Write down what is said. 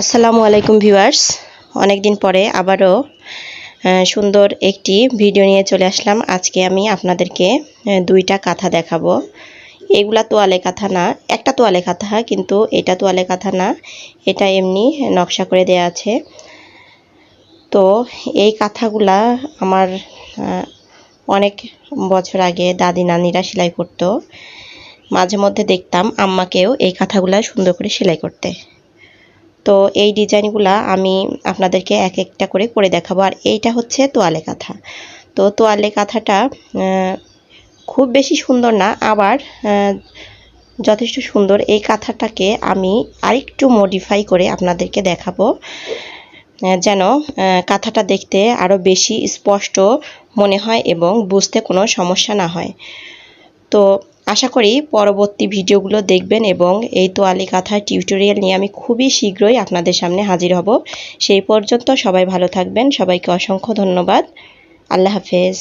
আসসালামু আলাইকুম ভিউয়ার্স। অনেক দিন পরে আবারও সুন্দর একটি ভিডিও নিয়ে চলে আসলাম। আজকে আমি আপনাদেরকে দুইটা কাঁথা দেখাবো। এগুলা তোয়ালে কাঁথা না, একটা তোয়ালে কাঁথা, কিন্তু এটা তোয়ালে কাঁথা না, এটা এমনি নকশা করে দেয়া আছে। তো এই কাঁথাগুলা আমার অনেক বছর আগে দাদি নানিরা সেলাই করতো। মাঝে মধ্যে দেখতাম আম্মাকেও এই কাঁথাগুলা সুন্দর করে সেলাই করতে। তো এই ডিজাইনগুলা আমি আপনাদেরকে এক একটা করে করে দেখাবো। আর এইটা হচ্ছে তোয়ালে কাঁথা। তো তোয়ালে কাঁথাটা খুব বেশি সুন্দর না, আবার যথেষ্ট সুন্দর। এই কাঁথাটাকে আমি আরেকটু মডিফাই করে আপনাদেরকে দেখাবো যেন কাঁথাটা দেখতে আরও বেশি স্পষ্ট মনে হয় এবং বুঝতে কোনো সমস্যা না হয়। তো আশা করি পরবর্তী ভিডিওগুলো দেখবেন এবং এই তোয়ালি কাঁথার টিউটোরিয়াল নিয়ে আমি খুবই শীঘ্রই আপনাদের সামনে হাজির হব। সেই পর্যন্ত সবাই ভালো থাকবেন। সবাইকে অসংখ্য ধন্যবাদ। আল্লাহ হাফেজ।